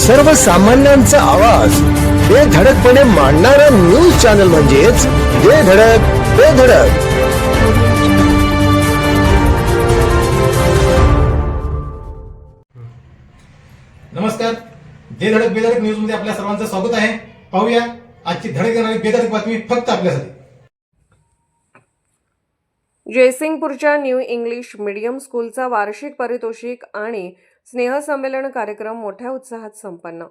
सर्वसामान्यांचा आवाज. हे धडकपणे मांडणारा न्यूज चॅनल म्हणजेच जे धडक ते धडक. नमस्कार. जे धडक बेधडक न्यूजमध्ये आपल्या सर्वांचं स्वागत आहे. पाहूया आजची धडक देणारी बेधडक बातमी फक्त आपल्यासाठी. जयसिंगपूरच्या न्यू इंग्लिश मीडियम स्कूलचा वार्षिक पारितोषिक आणि स्नेहसंमेलन कार्यक्रम मोठ्या उत्साहात संपन्न.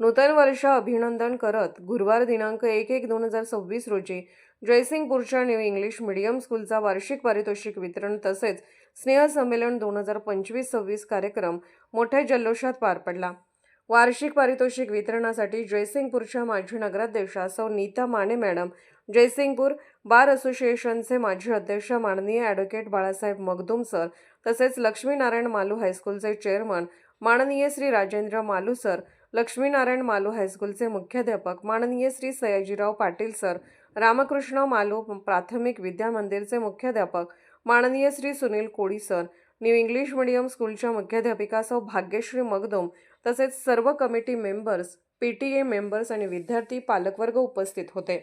नूतन वर्ष अभिनंदन करत गुरुवार दिनांक एक एक दोन हजार सव्वीस रोजी जयसिंगपूरच्या न्यू इंग्लिश मीडियम स्कूलचा वार्षिक पारितोषिक वितरण तसेच स्नेहसंमेलन दोन हजार पंचवीस सव्वीस कार्यक्रम मोठ्या जल्लोषात पार पडला. वार्षिक पारितोषिक वितरणासाठी जयसिंगपूरच्या माजी नगराध्यक्षा सौ नीता माने मॅडम जयसिंगपूर बार असोसिएशनचे माजी अध्यक्ष माननीय ॲडव्होकेट बाळासाहेब मगदुम सर तसेच लक्ष्मीनारायण मालू हायस्कूलचे चेअरमन माननीय श्री राजेंद्र मालू सर लक्ष्मीनारायण मालू हायस्कूलचे मुख्याध्यापक माननीय श्री सयाजीराव पाटील सर रामकृष्ण मालू प्राथमिक विद्या मंदिरचे मुख्याध्यापक माननीय Shri Sunil Koli sir new English medium स्कूलच्या मुख्याध्यापिका सौ भाग्यश्री मगदुम तसेच सर्व committee members P T A members आणि विद्यार्थी पालकवर्ग उपस्थित होते.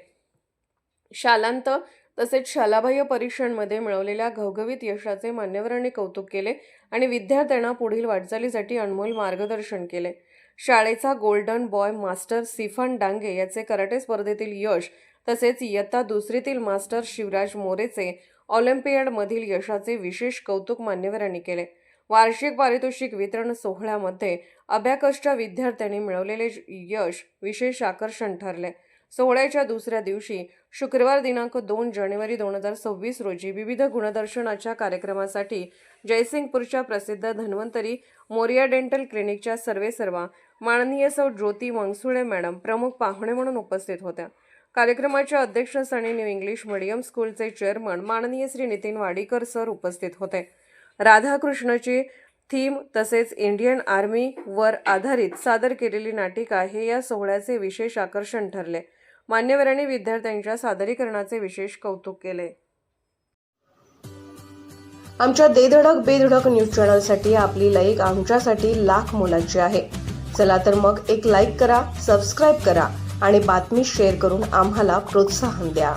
शालांत तसेच शालाबाह्य परीक्षांमध्ये मिळवलेल्या घवघवीत यशाचे मान्यवरांनी कौतुक केले आणि विद्यार्थ्यांना पुढील वाटचालीसाठी अनमोल मार्गदर्शन केले. शाळेचा golden boy master Siphan Dange याचे कराटे स्पर्धेतील यश तसेच इयत्ता दुसरीतील मास्टर शिवराज मोरेचे ऑलिम्पियाडमधील यशाचे विशेष कौतुक मान्यवरांनी केले. वार्षिक पारितोषिक वितरण सोहळ्यामध्ये अभ्याकसच्या विद्यार्थ्यांनी मिळवलेले यश विशेष आकर्षण ठरले. सोहळ्याच्या दुसऱ्या दिवशी शुक्रवार दिनांक दोन जानेवारी दोन हजार सव्वीस रोजी विविध गुणदर्शनाच्या कार्यक्रमासाठी जयसिंगपूरच्या प्रसिद्ध धन्वंतरी मोरिया डेंटल क्लिनिकच्या सर्वेसर्वा माननीय सौ ज्योती मंगसुळे मॅडम प्रमुख पाहुणे म्हणून उपस्थित होत्या. कार्यक्रमाच्या अध्यक्षस्थानी न्यू इंग्लिश मीडियम स्कूलचे चेअरमन माननीय श्री नितीन वाडीकर सर उपस्थित होते. राधाकृष्णची थीम तसेच इंडियन आर्मीवर आधारित सादर केलेली नाटिका हे या सोहळ्याचे विशेष आकर्षण ठरले. मान्यवरांनी विद्यार्थ्यांच्या सादरीकरणाचे विशेष कौतुक केले. आमच्या देधडक बेधडक न्यूज चॅनलसाठी आपली लाईक आमच्यासाठी लाख मोलाची आहे. चला तर मग एक लाईक करा सबस्क्राईब करा आणि बातमी शेअर करून आम्हाला प्रोत्साहन द्या.